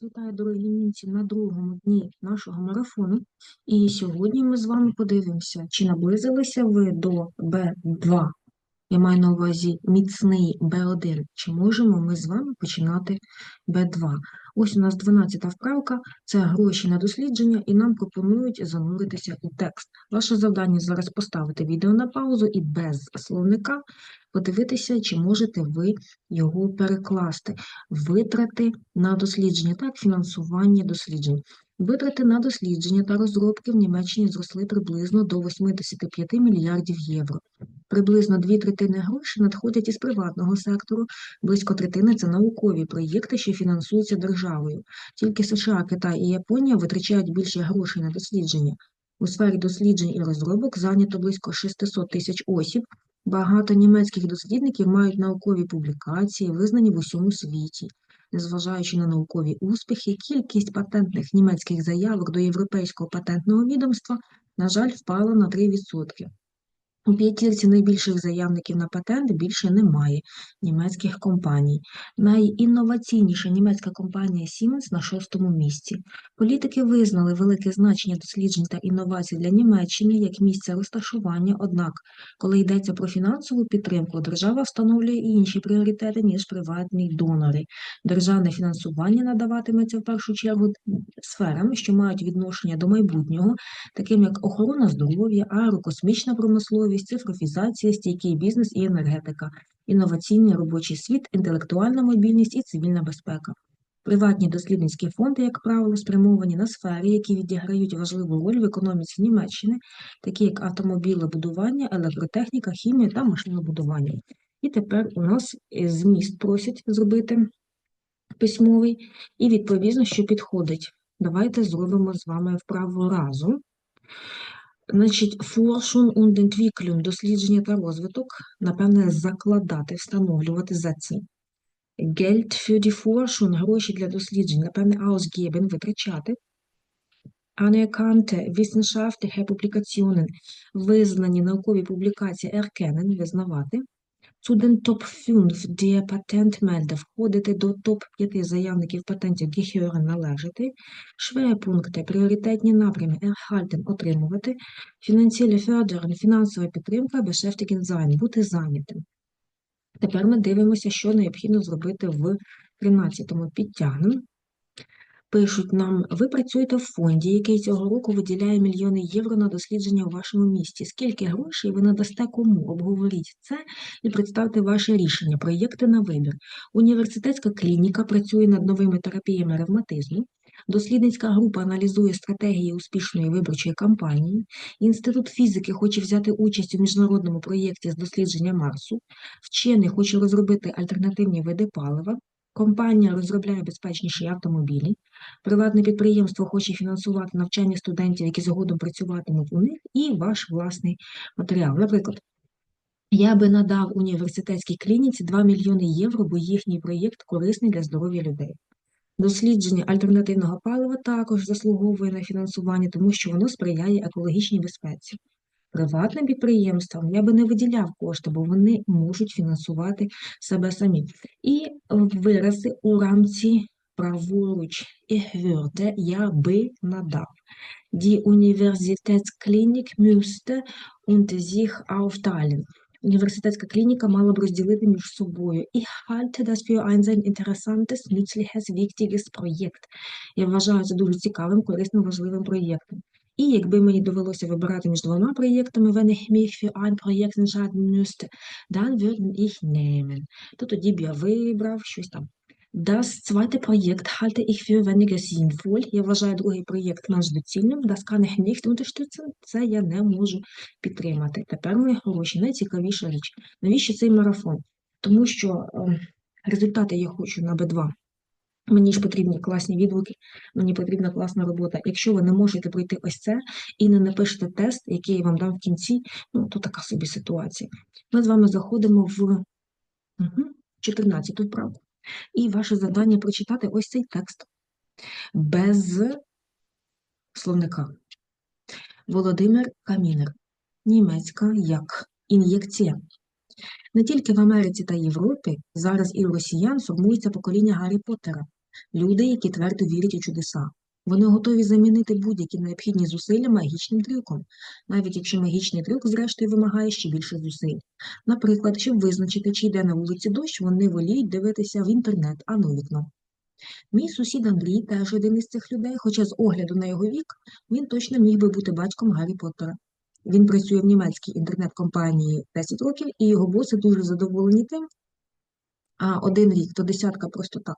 Вітаю, дорогі німці, на другому дні нашого марафону. І сьогодні ми з вами подивимося, чи наблизилися ви до Б2. Я маю на увазі міцний Б1. Чи можемо ми з вами починати Б2? Ось у нас 12-та вправка, це гроші на дослідження, і нам пропонують зануритися у текст. Ваше завдання зараз поставити відео на паузу і без словника подивитися, чи можете ви його перекласти. Витрати на дослідження, так, фінансування досліджень. Витрати на дослідження та розробки в Німеччині зросли приблизно до 85 мільярдів євро. Приблизно дві третини грошей надходять із приватного сектору, близько третини це наукові проєкти, що фінансуються державою. Тільки США, Китай і Японія витрачають більше грошей на дослідження. У сфері досліджень і розробок зайнято близько 600 тисяч осіб. Багато німецьких дослідників мають наукові публікації, визнані в усьому світі. Незважаючи на наукові успіхи, кількість патентних німецьких заявок до Європейського патентного відомства, на жаль, впала на 3%. У п'ятірці найбільших заявників на патент більше немає німецьких компаній. Найінноваційніша німецька компанія Siemens на шостому місці. Політики визнали велике значення досліджень та інновацій для Німеччини як місця розташування, однак, коли йдеться про фінансову підтримку, держава встановлює інші пріоритети, ніж приватні донори. Державне фінансування надаватиметься в першу чергу сферам, що мають відношення до майбутнього, таким як охорона здоров'я, аерокосмічна промисловість, цифровізація, стійкий бізнес і енергетика, інноваційний робочий світ, інтелектуальна мобільність і цивільна безпека. Приватні дослідницькі фонди, як правило, спрямовані на сфери, які відіграють важливу роль в економіці Німеччини, такі як автомобілебудування, електротехніка, хімія та машинобудування. І тепер у нас зміст просять зробити письмовий, і відповідно, що підходить. Давайте зробимо з вами вправу разом. Значить, Forschung und Entwicklung, дослідження та розвиток, напевне, закладати, встановлювати за ці. Geld für die Forschung, гроші для досліджень, напевне, ausgeben, витрачати. Anerkannte wissenschaftliche Publikationen, визнані наукові публікації erkennen, визнавати. Zu den Top 5 der Patentmelder входити до топ-5 заявників патентів gehören належати, Schwerpunkte, пріоритетні напрями erhalten отримувати, Finanzielle Förderung, фінансова підтримка, beschäftigen sein, бути зайнятим. Тепер ми дивимося, що необхідно зробити в 13-му підтягнемо. Пишуть нам, ви працюєте в фонді, який цього року виділяє мільйони євро на дослідження у вашому місті. Скільки грошей ви надасте кому? Обговоріть це і представте ваше рішення, проєкти на вибір. Університетська клініка працює над новими терапіями ревматизму. Дослідницька група аналізує стратегії успішної виборчої кампанії. Інститут фізики хоче взяти участь у міжнародному проєкті з дослідження Марсу. Вчений хоче розробити альтернативні види палива. Компанія розробляє безпечніші автомобілі. Приватне підприємство хоче фінансувати навчання студентів, які згодом працюватимуть у них, і ваш власний матеріал. Наприклад, я би надав університетській клініці 2 мільйони євро, бо їхній проєкт корисний для здоров'я людей. Дослідження альтернативного палива також заслуговує на фінансування, тому що воно сприяє екологічній безпеці. Приватним підприємствам я би не виділяв кошти, бо вони можуть фінансувати себе самі. І вирази у рамці праворуч і würde я би надав. Die Universitätsklinik müsste unter sich. Університетська клініка мала б розділити між собою. Ich halte das für ein sehr interessantes, nützliches, wichtiges. Я вважаю це дуже цікавим, корисним, важливим проєктом. І якби мені довелося вибирати між двома проєктами, wenn ich mich für ein Projekt entscheiden müsste, dann würden ich nehmen. То тоді б я вибрав щось там. Das zweite Projekt halte ich für weniger sinnvoll. Я вважаю другий проєкт менш доцільним. Das kann ich nicht unterstützen. Це я не можу підтримати. Тепер, мої хороші, найцікавіша річ. Навіщо цей марафон? Тому що е, результати я хочу на Б2. Мені ж потрібні класні відгуки, мені потрібна класна робота. Якщо ви не можете пройти ось це і не напишете тест, який я вам дам в кінці, ну то така собі ситуація. Ми з вами заходимо в угу, 14 вправку. І ваше завдання прочитати ось цей текст без словника. Володимир Камінер. Німецька як ін'єкція. Не тільки в Америці та Європі, зараз і у росіян формується покоління Гаррі Поттера. Люди, які твердо вірять у чудеса. Вони готові замінити будь-які необхідні зусилля магічним трюком, навіть якщо магічний трюк, зрештою, вимагає ще більше зусиль. Наприклад, щоб визначити, чи йде на вулиці дощ, вони воліють дивитися в інтернет, а не вікно. Мій сусід Андрій теж один із цих людей, хоча з огляду на його вік він точно міг би бути батьком Гаррі Поттера. Він працює в німецькій інтернет-компанії 10 років, і його боси дуже задоволені тим, а один рік то десятка просто так.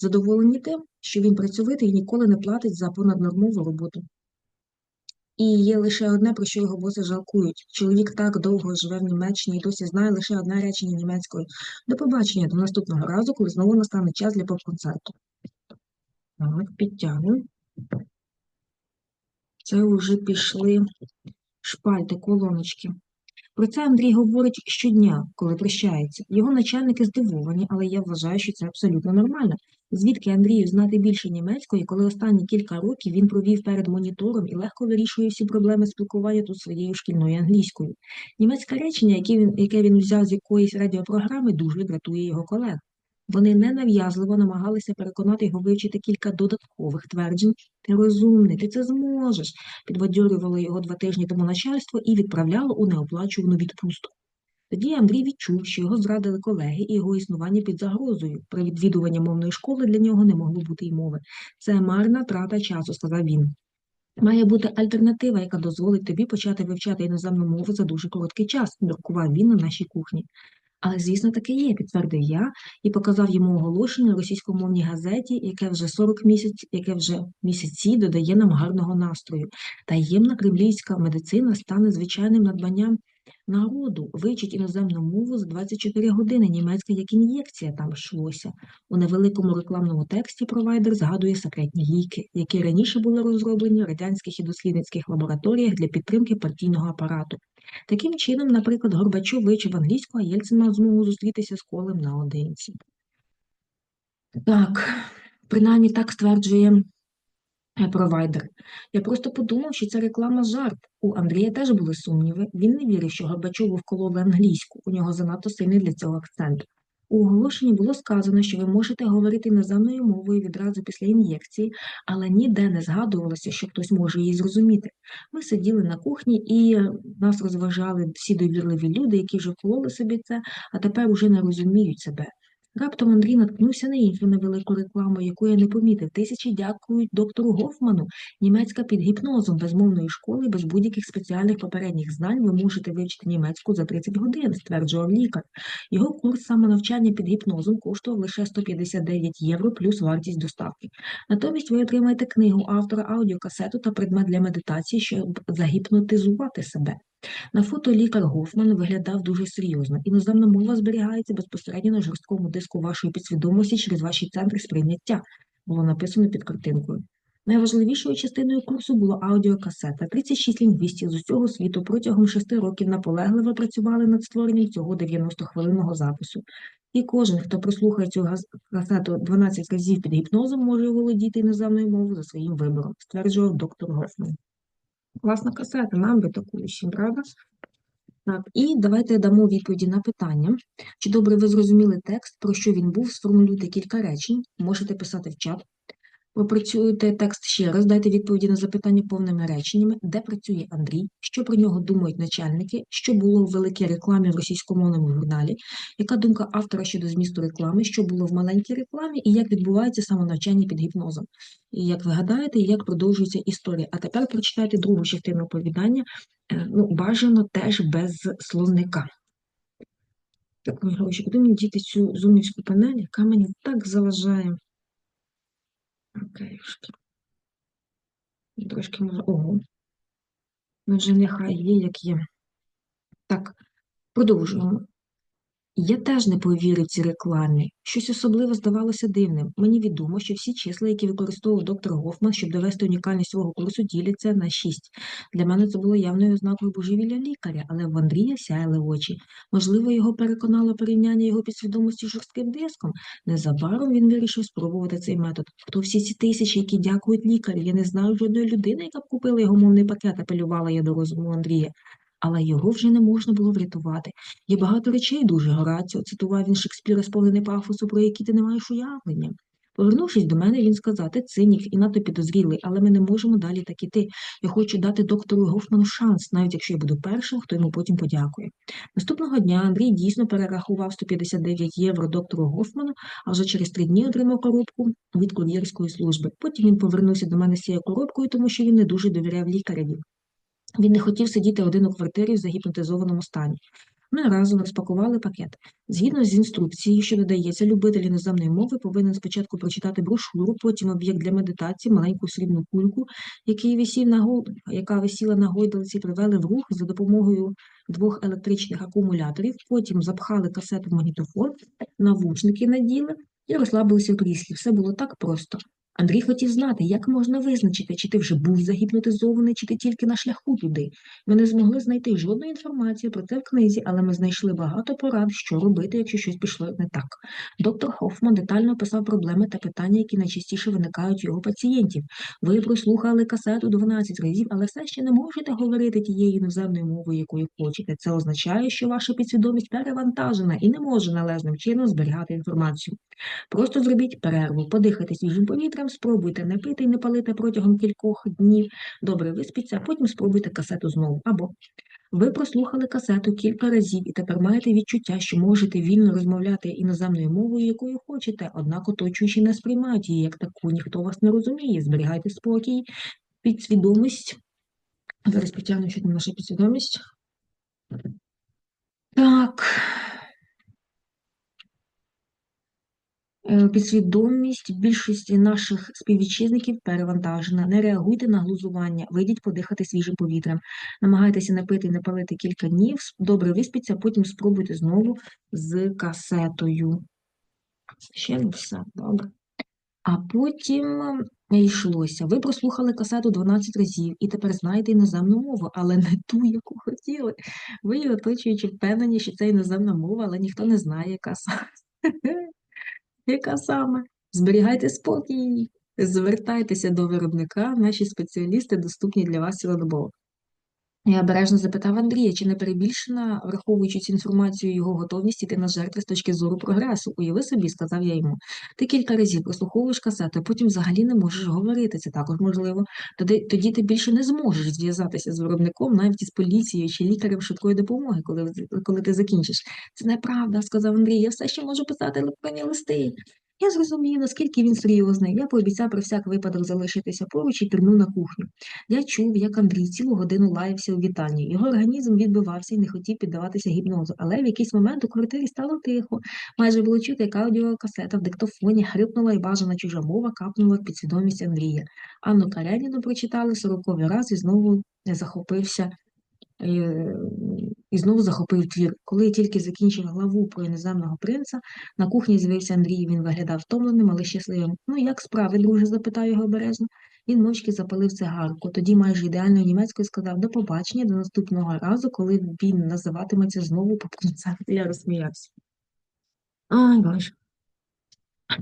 Задоволені тим, що він працьовитий і ніколи не платить за понаднормову роботу. І є лише одне, про що його боси жалкують. Чоловік так довго живе в Німеччині і досі знає лише одне речення німецькою. До побачення до наступного разу, коли знову настане час для поп-концерту. Так, підтягну. Це вже пішли шпальти, колоночки. Про це Андрій говорить щодня, коли прощається. Його начальники здивовані, але я вважаю, що це абсолютно нормально. Звідки Андрію знати більше німецької, коли останні кілька років він провів перед монітором і легко вирішує всі проблеми спілкування тут своєю шкільною англійською. Німецьке речення, яке він, яке він взяв з якоїсь радіопрограми, дуже дратує його колег. Вони ненав'язливо намагалися переконати його вивчити кілька додаткових тверджень. Ти розумний, ти це зможеш, підбадьорювало його два тижні тому начальство і відправляло у неоплачувану відпустку. Тоді Андрій відчув, що його зрадили колеги і його існування під загрозою. При відвідуванні мовної школи для нього не могло бути й мови. Це марна трата часу, сказав він. Має бути альтернатива, яка дозволить тобі почати вивчати іноземну мову за дуже короткий час, міркував він на нашій кухні. Але, звісно, таке є, підтвердив я і показав йому оголошення у російськомовній газеті, яке вже 40 місяць, яке вже місяці додає нам гарного настрою. Таємна кремлівська медицина стане звичайним надбанням народу. Вивчить іноземну мову за 24 години. Німецька як ін'єкція там йшлося. У невеликому рекламному тексті провайдер згадує секретні ліки, які раніше були розроблені в радянських і дослідницьких лабораторіях для підтримки партійного апарату. Таким чином, наприклад, Горбачов вивчив англійську, а Єльцин мав змогу зустрітися з колем наодинці. Так, принаймні так стверджує провайдер. Я просто подумав, що це реклама жарт. У Андрія теж були сумніви. Він не вірив, що Горбачову вкололи англійську. У нього занадто сильний для цього акцент. У оголошенні було сказано, що ви можете говорити іноземною мовою відразу після ін'єкції, але ніде не згадувалося, що хтось може її зрозуміти. Ми сиділи на кухні і нас розважали всі довірливі люди, які вже вкололи собі це, а тепер уже не розуміють себе. Раптом Андрій наткнувся на іншу невелику рекламу, яку я не помітив. Тисячі дякують доктору Гофману. Німецька під гіпнозом, без мовної школи, без будь-яких спеціальних попередніх знань ви можете вивчити німецьку за 30 годин, стверджував лікар. Його курс самонавчання під гіпнозом коштував лише 159 євро плюс вартість доставки. Натомість ви отримаєте книгу автора, аудіокасету та предмет для медитації, щоб загіпнотизувати себе. На фото лікар Гофман виглядав дуже серйозно. Іноземна мова зберігається безпосередньо на жорсткому диску вашої підсвідомості через ваші центри сприйняття, було написано під картинкою. Найважливішою частиною курсу була аудіокасета. 36 лінгвістів з усього світу протягом 6 років наполегливо працювали над створенням цього 90-хвилинного запису. І кожен, хто прослухає цю касету 12 разів під гіпнозом, може володіти іноземною мовою за своїм вибором, стверджував доктор Гофман. Класна касета, нам би таку ще, правда? Так, і давайте дамо відповіді на питання. Чи добре ви зрозуміли текст, про що він був, сформулюйте кілька речень, можете писати в чат. Попрацюйте текст ще раз, дайте відповіді на запитання повними реченнями, де працює Андрій, що про нього думають начальники, що було в великій рекламі в російськомовному журналі, яка думка автора щодо змісту реклами, що було в маленькій рекламі, і як відбувається самонавчання під гіпнозом. І як ви гадаєте, як продовжується історія. А тепер прочитайте другу частину оповідання, е, ну, бажано теж без словника. Так, мої гроші, куди мені діти цю зумівську панель, яка мені так заважає. Окейшки. Трошки може. Ого. Ну вже нехай є, як є. Так, продовжуємо. Я теж не повірив цій рекламі. Щось особливо здавалося дивним. Мені відомо, що всі числа, які використовував доктор Гофман, щоб довести унікальність свого курсу, діляться на шість. Для мене це було явною ознакою божевілля лікаря, але в Андрія сяяли очі. Можливо, його переконало порівняння його підсвідомості з жорстким диском. Незабаром він вирішив спробувати цей метод. Хто всі ці тисячі, які дякують лікарю? Я не знаю жодної людини, яка б купила його мовний пакет, апелювала я до розуму Андрія але його вже не можна було врятувати. Є багато речей дуже Гораціо, цитував він Шекспіра, сповнений пафосу, про які ти не маєш уявлення. Повернувшись до мене, він сказав, ти цинік і надто підозрілий, але ми не можемо далі так іти. Я хочу дати доктору Гофману шанс, навіть якщо я буду першим, хто йому потім подякує. Наступного дня Андрій дійсно перерахував 159 євро доктору Гофману, а вже через три дні отримав коробку від кур'єрської служби. Потім він повернувся до мене з цією коробкою, тому що він не дуже довіряв лікареві. Він не хотів сидіти один у квартирі в загіпнотизованому стані. Ми разом розпакували пакет. Згідно з інструкцією, що додається, любитель іноземної мови повинен спочатку прочитати брошуру, потім об'єкт для медитації, маленьку срібну кульку, який висів на гол... яка висіла на гойдалці, привели в рух за допомогою двох електричних акумуляторів, потім запхали касету в магнітофон, навушники наділи і розслабилися в кріслі. Все було так просто. Андрій хотів знати, як можна визначити, чи ти вже був загіпнотизований, чи ти тільки на шляху туди. Ми не змогли знайти жодної інформації про це в книзі, але ми знайшли багато порад, що робити, якщо щось пішло не так. Доктор Хофман детально описав проблеми та питання, які найчастіше виникають у його пацієнтів. Ви прослухали касету 12 разів, але все ще не можете говорити тією іноземною мовою, якою хочете. Це означає, що ваша підсвідомість перевантажена і не може належним чином зберігати інформацію. Просто зробіть перерву, подихайте свіжим повітрям, спробуйте не пити і не палити протягом кількох днів, добре виспіться, а потім спробуйте касету знову. Або ви прослухали касету кілька разів і тепер маєте відчуття, що можете вільно розмовляти іноземною мовою, якою хочете, однак оточуючі не сприймають її як таку, ніхто вас не розуміє. Зберігайте спокій, підсвідомість. Зараз потягну ще на нашу підсвідомість. Так. Підсвідомість більшості наших співвітчизників перевантажена. Не реагуйте на глузування, вийдіть подихати свіжим повітрям. Намагайтеся не пити і не кілька днів, добре виспіться, потім спробуйте знову з касетою. Ще не все, добре. А потім е, йшлося. Ви прослухали касету 12 разів і тепер знаєте іноземну мову, але не ту, яку хотіли. Ви оточуючи впевнені, що це іноземна мова, але ніхто не знає, яка саме. Яка саме? Зберігайте спокій, звертайтеся до виробника, наші спеціалісти доступні для вас цілодобово. Я обережно запитав Андрія, чи не перебільшена, враховуючи цю інформацію, його готовність іти на жертви з точки зору прогресу. Уяви собі, сказав я йому. Ти кілька разів прослуховуєш касети, а потім взагалі не можеш говорити. Це також можливо. Тоді, тоді ти більше не зможеш зв'язатися з виробником, навіть із поліцією чи лікарем швидкої допомоги, коли, коли ти закінчиш. Це неправда, сказав Андрій. Я все ще можу писати електронні листи. Я зрозумів, наскільки він серйозний. Я пообіцяв про всяк випадок залишитися поруч і пірнув на кухню. Я чув, як Андрій цілу годину лаявся у вітальні. Його організм відбивався і не хотів піддаватися гіпнозу, але в якийсь момент у квартирі стало тихо. Майже було чути, як аудіокасета в диктофоні хрипнула і бажана чужа мова капнула в підсвідомість Андрія. Анну Кареніну прочитали сороковий раз і знову захопився. І знову захопив твір. Коли тільки закінчив главу про іноземного принца, на кухні з'явився Андрій. Він виглядав втомленим, але щасливим. Ну, як справи, друже? запитав його обережно. Він мовчки запалив цигарку. Тоді майже ідеальною німецькою сказав до побачення до наступного разу, коли він називатиметься знову попкінцем. Я розсміявся. Ай, боже.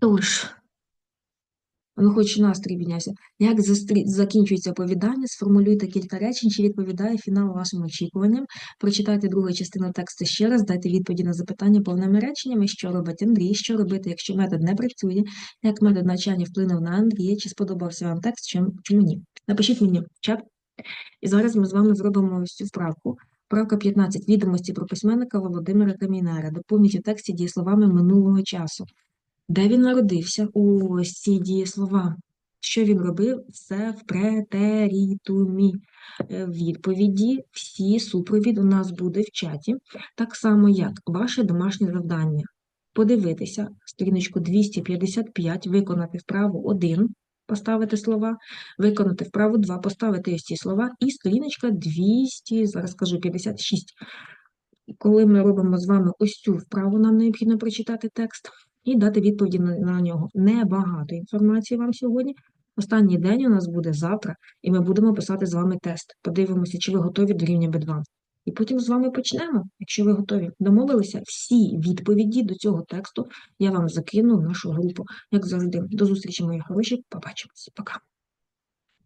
Тож, ну хоч настрій піднявся. Як застрі... закінчується оповідання, сформулюйте кілька речень, чи відповідає фінал вашим очікуванням. Прочитайте другу частину тексту ще раз, дайте відповіді на запитання повними реченнями, що робить Андрій, що робити, якщо метод не працює, як метод навчання вплинув на Андрія, чи сподобався вам текст, чим, чому ні. Напишіть мені чат. І зараз ми з вами зробимо ось цю вправку. Вправка 15. Відомості про письменника Володимира Камінера. Доповніть у тексті дієсловами минулого часу. Де він народився? Ось ці дієслова. Що він робив? Це в претерітумі. Е, Відповіді, всі супровід у нас буде в чаті. Так само, як ваше домашнє завдання. Подивитися сторіночку 255, виконати вправу 1, поставити слова, виконати вправу 2, поставити ось ці слова, і сторіночка 200, зараз скажу 56. Коли ми робимо з вами ось цю вправу, нам необхідно прочитати текст і дати відповіді на, нього. Небагато інформації вам сьогодні. Останній день у нас буде завтра, і ми будемо писати з вами тест. Подивимося, чи ви готові до рівня B2. І потім з вами почнемо, якщо ви готові. Домовилися всі відповіді до цього тексту я вам закину в нашу групу. Як завжди, до зустрічі, мої хороші. Побачимось. Пока.